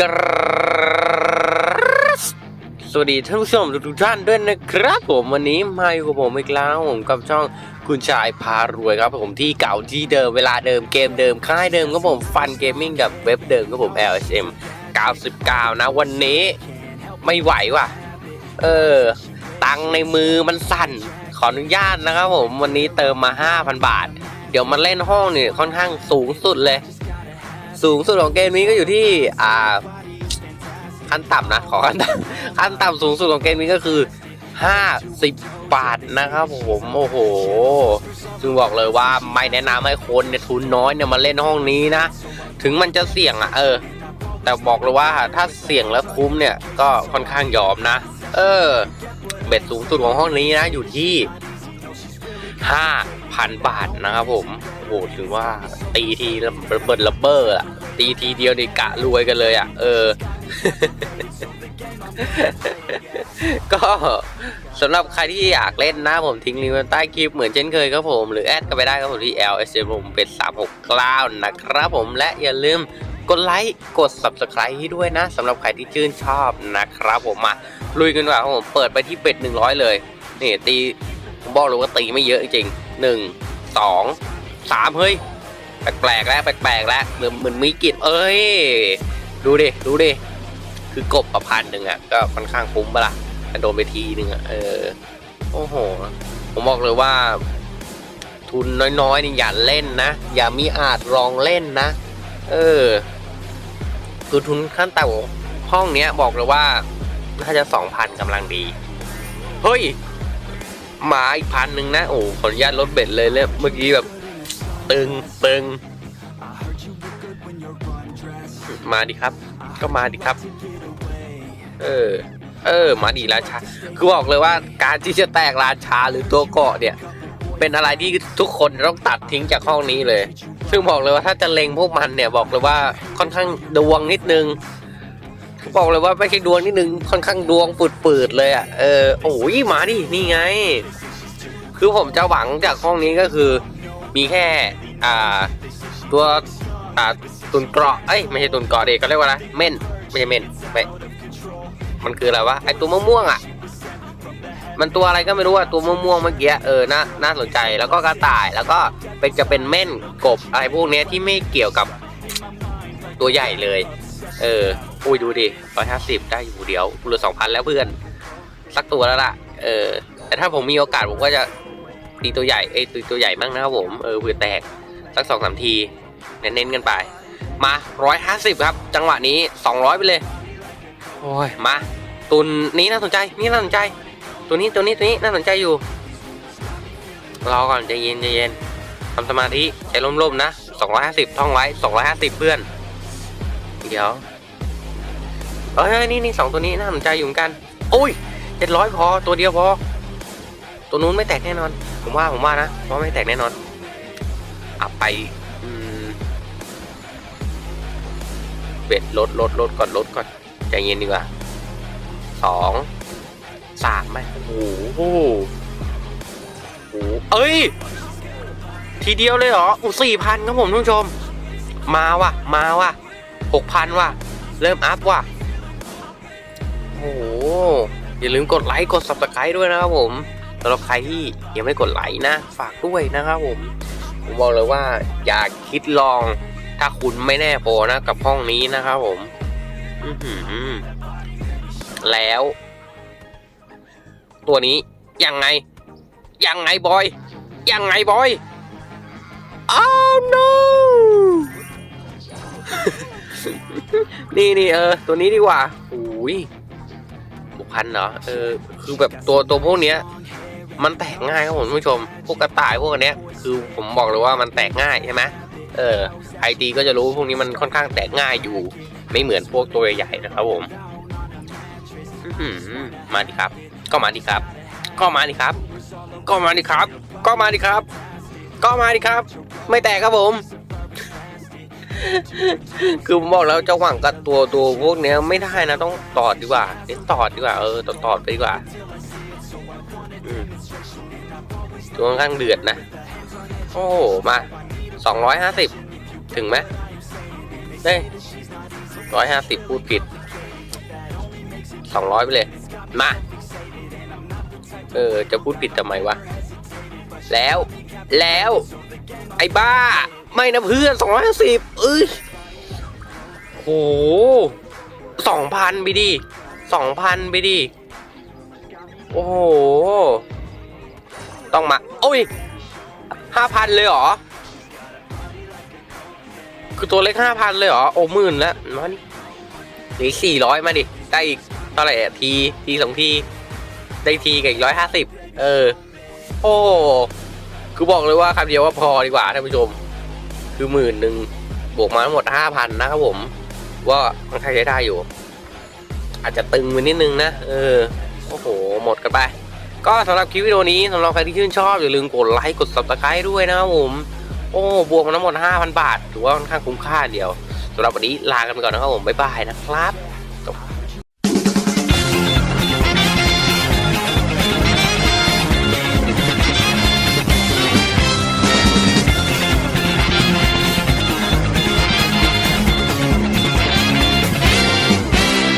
กสวัสดีท่านผู้ชมทุกท่านด้วยนะครับผมวันนี้มาอยู่กับผมอีกแล้วผมกับช่องคุณชายพารวยครับผมที่เก่าที่เดิมเวลาเดิมเกมเดิมค่ายเดิมครับผมฟันเกมมิ่งกับเว็บเดิมครับผม LSM 99 นะวันนี้ไม่ไหวว่ะ เออ ตังในมือมันสั่น ขออนุญาตนะครับผมวันนี้เติมมา 5,000 บาท เดี๋ยวมาเล่นห้องนี่ค่อนข้างสูงสุดเลย สูงสุดของเกมนี้ก็อยู่ที่อ่าขั้นต่ำนะขอขั้นต่ำขั้นต่ำสูงสุดของเกมนี้ก็คือ 50 บาทนะครับผมโอ้โหซึ่งบอกเลยว่าไม่แนะนำให้คนเนี่ยทุนน้อยเนี่ยมาเล่นห้องนี้นะ ถึงมันจะเสี่ยงอะเออ แต่บอกเลยว่าถ้าเสี่ยงแล้วคุ้มเนี่ยก็ค่อนข้างยอมนะ เออ เบ็ดสูงสุดของห้องนี้นะอยู่ที่ 5,000 บาทนะครับผม โอ้โหถือว่าตีทีระเบิดระเบ้ออะตีทีเดียวนี่กะรวยกันเลยอะเออ ก็สำหรับใครที่อยากเล่นนะผมทิ้งลิงก์ไว้ใต้คลิปเหมือนเช่นเคยครับผม หรือแอดก็ไปได้ครับผมที่ LSM ผมเป็น369นะครับผมและอย่าลืมกดไลค์ กด Subscribe ให้ด้วยนะสำหรับใครที่ชื่นชอบนะครับผมมาลุยกันว่าผมเปิดไปที่เป็ด100 เลย นี่ตีผมบอกเลยว่าตีไม่เยอะจริงๆห สามเฮ้ย แปลกๆแล้วแปลกๆแล้วเหมือนเหมือนมีกลินเอ้ย ดูดิ ดูดิ คือกบประพันหนึ่งอะ ก็ค่อนข้างคุ้มปะล่ะแต่โดนไปทีหนึ่งอะ เออ โอ้โห ผมบอกเลยว่า ทุนน้อยๆนี่อย่าเล่นนะ อย่ามีอาจลองเล่นนะ เออ คือทุนขั้นต่ำห้องเนี้ยบอกเลยว่าน่าจะสองพันกำลังดี เฮ้ย มาอีกพันหนึ่งนะ โอ้ขออนุญาตลดเบ็ดเลยเลยเมื่อกี้แบบ ตึงตึง มาดิครับ ก็มาดิครับ เออ เออ มาดิราชา คือบอกเลยว่าการที่จะแตกราชาหรือตัวเกาะเนี่ย เป็นอะไรที่ทุกคนต้องตัดทิ้งจากห้องนี้เลย ซึ่งบอกเลยว่าถ้าจะเล็งพวกมันเนี่ยบอกเลยว่าค่อนข้างดวงนิดนึงบอกเลยว่าไม่ใช่ดวงนิดนึงค่อนข้างดวงปืดๆเลยอะ เออ โอ้ยมาดิ นี่ไง คือผมจะหวังจากห้องนี้ก็คือ มีแค่อ่าตัวอ่าตุนเกราะเอ้ยไม่ใช่ตุนเกราะเด็กเขาเรียกว่าอะไรเม่นไม่ใช่เม่นไม่มันคืออะไรวะไอตัวม่วงๆอะ มันตัวอะไรก็ไม่รู้อะตัวม่วงๆเมื่อกี้เออน่าน่าสนใจแล้วก็กระต่ายแล้วก็เป็นจะเป็นเม่นกบอะไรพวกเนี้ยที่ไม่เกี่ยวกับตัวใหญ่เลย เอออุ้ยดูดิร้อยห้าสิบได้อยู่เดียวเหลือสองพันแล้วเพื่อน สักตัวแล้วล่ะ เออ แต่ถ้าผมมีโอกาสผมก็จะ ตีตัวใหญ่เอ้ยตีตัวใหญ่มั่งนะครับผมเออเผื่อแตกสักสองสามทีเน้นๆกันไป มาร้อยห้าสิบครับ จังหวะนี้สองร้อยไปเลย โอ้ย มา ตุนนี้น่าสนใจ นี่น่าสนใจ ตัวนี้ตัวนี้ตัวนี้น่าสนใจอยู่ รอก่อนใจเย็นใจเย็นทำสมาธิใจร่มๆนะสองร้อยห้าสิบท่องไว้สองร้อยห้าสิบเพื่อน เดี๋ยวเอ้ยนี่นี่สองตัวนี้น่าสนใจอยู่เหมือนกัน โอ้ยเจ็ดร้อยพอ ตัวเดียวพอ ตัวนู้นไม่แตกแน่นอน ผมว่าผมว่านะว่าไม่แตกแน่นอนอับไปเบ็ดลดลดลดก่อนลดก่อนใจเย็นดีกว่าสองสามไหมโอ้โหโอ้โหเอ้ย ทีเดียวเลยเหรออู้สี่พันครับผมท่านผู้ชม มาว่ะ มาว่ะหกพันว่ะ เริ่มอัพว่ะโอ้โหอย่าลืมกดไลค์กด subscribe ด้วยนะครับผมำหรับใครที่ยังไม่กดไลค์นะ ฝากด้วยนะครับผม ผมบอกเลยว่าอย่าคิดลอง ถ้าคุณไม่แน่พอนะกับห้องนี้นะครับผมอื้อหือแล้ว ตัวนี้ยังไง ยังไงบอย ยังไงบอยอ้าว no นี่นี่เออ ตัวนี้ดีกว่าโอ้ยบุกพันเหรอ เออ คือแบบตัวตัวพวกเนี้ย มันแตกง่ายครับผมผู้ชม พวกกระต่ายพวกอันเนี้ย คือผมบอกเลยว่ามันแตกง่ายใช่ไหมเออใครตีก็จะรู้พวกนี้มันค่อนข้างแตกง่ายอยู่ ไม่เหมือนพวกตัวใหญ่ๆนะครับผมมาดิครับ ก็มาดิครับ ก็มาดิครับ ก็มาดิครับ ก็มาดิครับ ก็มาดิครับ ไม่แตกครับผม คือผมบอกแล้วจะหวังกับตัวตัวพวกเนี้ยไม่ได้นะต้องตอดดีกว่าเน้นตอดดีกว่าเออตอดตอดไปดีกว่า ตัวค่อนข้างเดือดนะ โอ้โห มาสองร้อยห้าสิบถึงไหมเฮ้ยร้อยห้าสิบพูดผิดสองร้อยไปเลย มา เออ จะพูดผิดทำไมวะ แล้ว แล้ว ไอ้บ้า ไม่นะเพื่อนสองร้อยห้าสิบเอ้ยโหสองพันไปดิสองพันไปดิ โอ้โห ต้องมาโอ้ยห้าพันเลยเหรอ คือตัวเล็กห้าพันเลยเหรอ โอ้หมื่นแล้วมาดิหรือสี่ร้อยมาดิ ได้อีกเท่าไหร่อะทีทีสองที ได้ทีกับอีกร้อยห้าสิบเออ โอ้ คือบอกเลยว่าคำเดียวว่าพอดีกว่าท่านผู้ชม คือหมื่นหนึ่งบวกมาทั้งหมดห้าพันนะครับผม ว่ามันใช้ได้อยู่ อาจจะตึงไปนิดนึงนะ เออ โอ้โห หมดกันไป ก็สำหรับคลิปวิดีโอนี้สำหรับใครที่ชื่นชอบอย่าลืมกดไลค์กด subscribe ด้วยนะครับผม โอ้บวกมาทั้งหมด5,000 บาทถือว่าค่อนข้างคุ้มค่าเดียวสำหรับวันนี้ลากันไปก่อนนะครับผมบ๊ายบายนะครับ